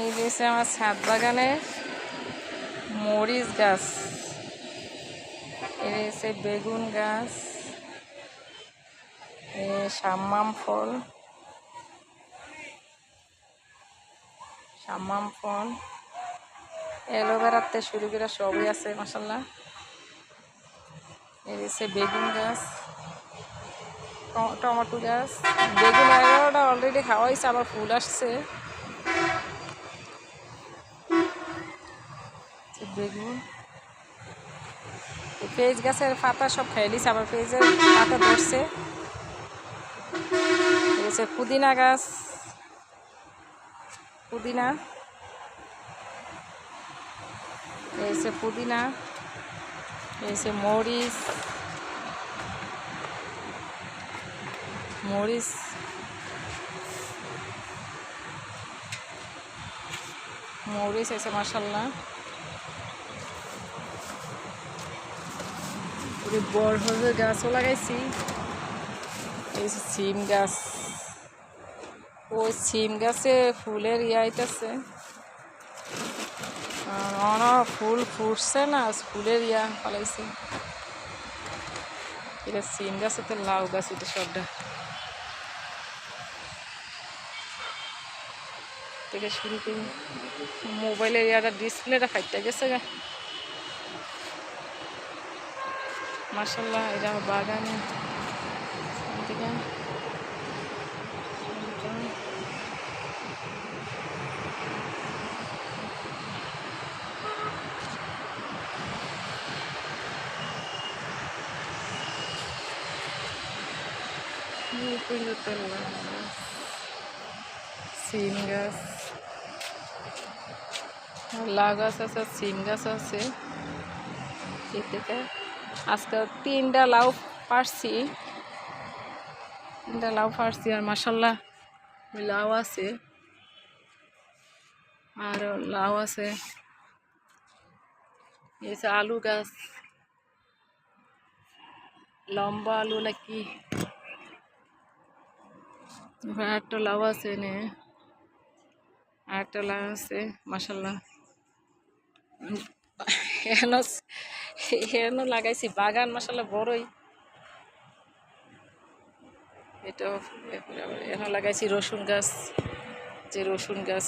এই রয়েছে আমার ছাদ বাগানে মরিচ গাছ। এই রয়েছে বেগুন গাছ। সাম্মাম ফল। সাম্মাম ফল। অ্যালোভেরাতে শুরু করে সবই আছে মশাল্লা এই রয়েছে বেগুন গাছ। টমেটো গাছ। বেগুন এগারোটা অলরেডি খাওয়া হয়েছে আবার ফুল আসছে। বেগুন পেঁয়াজ গাছের পাতা সব খেয়ে আবার পেঁয়াজের পাতা ধরছে। পুদিনা গাছ। পুদিনা। হচ্ছে পুদিনা। হচ্ছে মরিচ। মরিচ। মরিচ আছে মাসাল্লাহ হবে গাছও লাগাইছি। এই সিম গাছ। ওই সিম গাছে ফুলের ইয়ে আইতেছে। অন ফুল ফুটছে না ফুলের ইয়া ফলাইছে এটা সিম গাছ তো লাউ গাছ, এটা সবটা। থেকে শুরু করি। মোবাইলের ইয়াটা ডিসপ্লেটা ফাইটটা গেছে গা। মার্শাল্লাহ এটা বাগানে। এদিকে। সিম গাছ। লাউ গাছ আছে সিম গাছ আছে। এ থেকে আজকে তিনটা লাউ পারছি। তিনটা লাউ পারছি আর মাসাল্লাহ লাউ আছে। আর লাউ আছে। যে আলু গাছ। লম্বা আলু নাকি? একটা লাউ আছে নে একটা লাউ আছে মাসাল্লাহ এখনও এখনও লাগাইছি, বাগান মশালা বড়ই। এটাও এখনও লাগাইছি রসুন গাছ, যে রসুন গাছ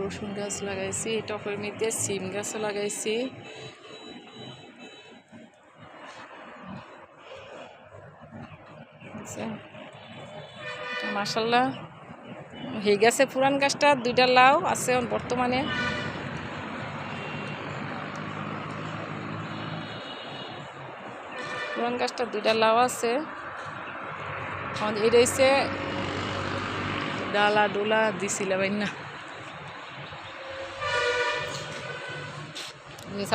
রসুন গাছ লাগাইছি, টপের মধ্যে সিম গাছও লাগাইছি। মাসাল্লাহ হয়ে গেছে পুরান গাছটা দুইটা লাউ আছে বর্তমানে। পুরান গাছটা দুইটা লাউ আছে। এই রয়েছে, ডালা ডোলা দিছিলাম না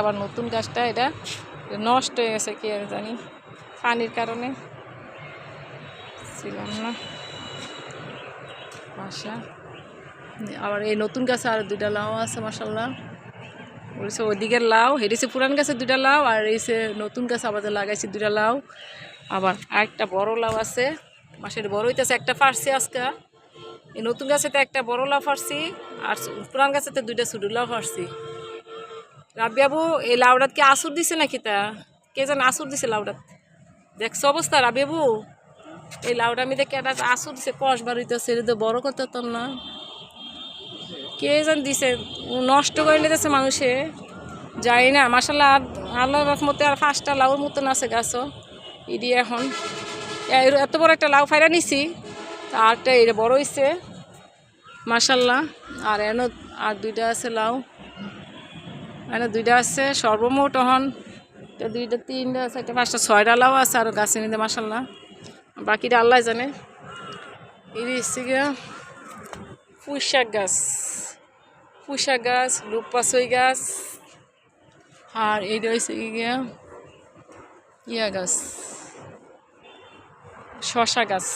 আবার নতুন গাছটা এটা নষ্ট হয়ে গেছে কি জানি, পানির কারণে। ছিলাম না। বাসা আবার এই নতুন গাছে আর দুইটা লাউ আছে মাসাল্লাহ বলছে ওইদিকের লাউ হেরেছে পুরান গাছে দুইটা লাউ, আর এসে নতুন গাছ আবার লাগাইছে দুইটা লাউ। আবার আরেকটা বড় লাউ আছে, মাসের বড় হইতেছে একটা ফার্সি আজকে। এই নতুন গাছেতে একটা বড় লাউ ফার্সি, আর পুরান গাছেতে দুইটা ছোটো লাউ ফার্সি। রাবিয়াবু এই লাউডাত কি আসুর দিছে নাকি তা? কে যেন আসুর দিছে লাউডাত? দেখছ অবস্থা রাবিয়াবু এই লাউডা দেখে একটা আসুর দিছে, কষ বার হইতেছে, এটা তো বড় করতাম না। কে যেন দিছে? নষ্ট করে নিতেছে মানুষে। যাই না মাসাল্লাহ আর আল্লাহ রহমতে আর পাঁচটা লাউর মতন আছে গাছও। ইডি এখন। এত বড় একটা লাউ ফাইরা নিছি আরটা এটা বড় হয়েছে মাসাল্লাহ আর এন, আর দুইটা আছে লাউ। এনে দুইটা আছে, সর্বমোট এটা দুইটা, তিনটা চারটা পাঁচটা, ছয়টা লাউ আছে আর গাছের নিতে মাসাল্লাহ বাকিটা আল্লাহ জানে। ইডি হচ্ছে গিয়া পুঁইশাক গাছ। পুঁইশাক গাছ রূপপাশই গাছ, আর এই রয়েছে গিয়া? ইয়া গাছ। শশা গাছ।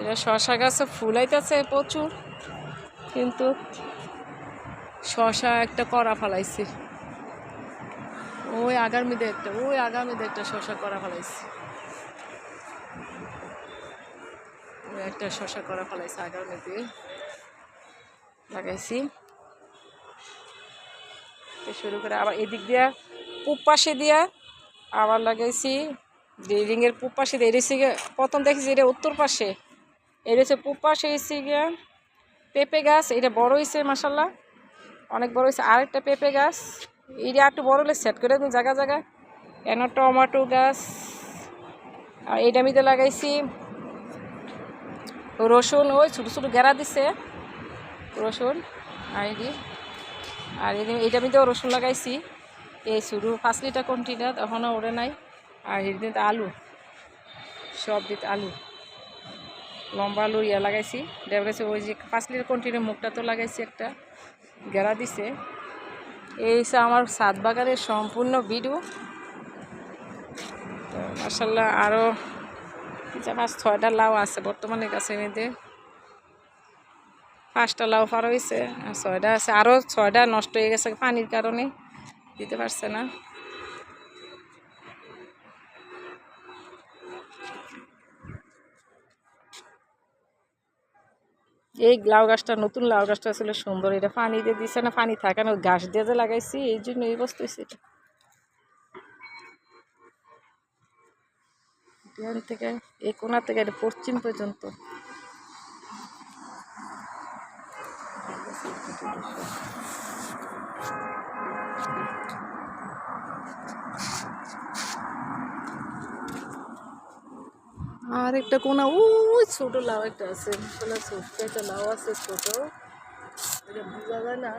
এটা শশা গাছে ফুল আইতেছে প্রচুর, কিন্তু শশা একটা করা ফেলাইছে। ওই আগামীতে একটা, ওই আগামীতে একটা শশা করা ফেলাইছে। একটা শশা করা ফলাইছে আগার মধ্যে লাগাইছি। শুরু করে আবার এদিক দিয়া পূব পাশে দিয়া আবার লাগাইছি। রিংয়ের পূব পাশে দিয়ে গিয়ে, প্রথম দেখেছি এটা উত্তর পাশে। হচ্ছে পূব পাশে এসে গিয়া পেঁপে গাছ, এটা বড় হয়েছে মাসাল্লাহ অনেক বড় হয়েছে আরেকটা পেঁপে গাছ। এটা একটু বড় হলে সেট করে দিন জায়গা জায়গা। এন টমেটো গাছ। আর এটা মিতে লাগাইছি রসুন, ওই ছোটো ছোটো গেরা দিছে। রসুন আর এদি আর এদিন এটা মিতেও রসুন লাগাইছি। এই শুরু পাঁচ লিটার কন্টিনার তখনও ওরে নাই। আর এদিন আলু। সব দিতে আলু। লম্বা আলু ইয়া লাগাইছি। ডেবরেছে ওই যে পাঁচ লিটার কন্টিনার মুখটা তো লাগাইছি একটা। গেরা দিছে। এই হচ্ছে আমার সাত বাগানের সম্পূর্ণ ভিডিও। মার্শাল্লাহ আরও পাঁচ ছয়টা লাউ আছে বর্তমানে গাছের মধ্যে। পাঁচটা লাউ হয়েছে আর ছয়টা আছে। আরও ছয়টা নষ্ট হয়ে গেছে পানির কারণে, দিতে পারছে না। এই লাউ গাছটা, নতুন লাউ গাছটা আসলে সুন্দর, এটা পানি দিয়ে দিছে না, পানি থাকে না ঘাস দিয়ে যে লাগাইছি, এই জন্য এই বস্তু এটা। এখান থেকে, এই কোনা থেকে, এটা পশ্চিম পর্যন্ত। আর একটা কোনা, ওই ছোট লাউ একটা আছে একটা লাউ আছে ছোট। বোঝা না।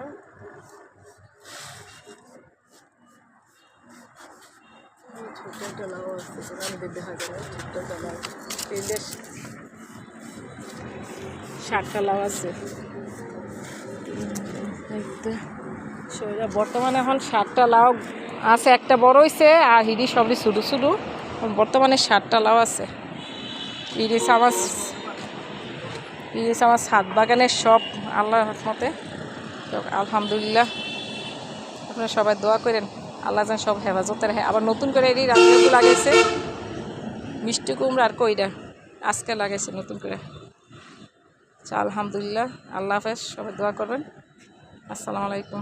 একটা লাউ আছে লাউ। আছে। বর্তমানে এখন ষাটটা লাউ আছে, একটা বড় হয়েছে আর হিডি সবই শুধু শুধু বর্তমানে ষাটটা লাউ আছে। ইরিশ আমার ইরিশ আমার ছাদ বাগানের সব আল্লাহর মতে আলহামদুলিল্লাহ, আপনারা সবাই দোয়া করেন, আল্লাহ যেন সব হেফাজতে রাখে আবার নতুন করে এই রান্নাগুলো লাগাইছে। মিষ্টি কুমড়া আর কইরা আজকে লাগাইছে নতুন করে। আচ্ছা আলহামদুলিল্লাহ, আল্লাহ হাফেজ, সবাই দোয়া করবেন। আসসালামু আলাইকুম।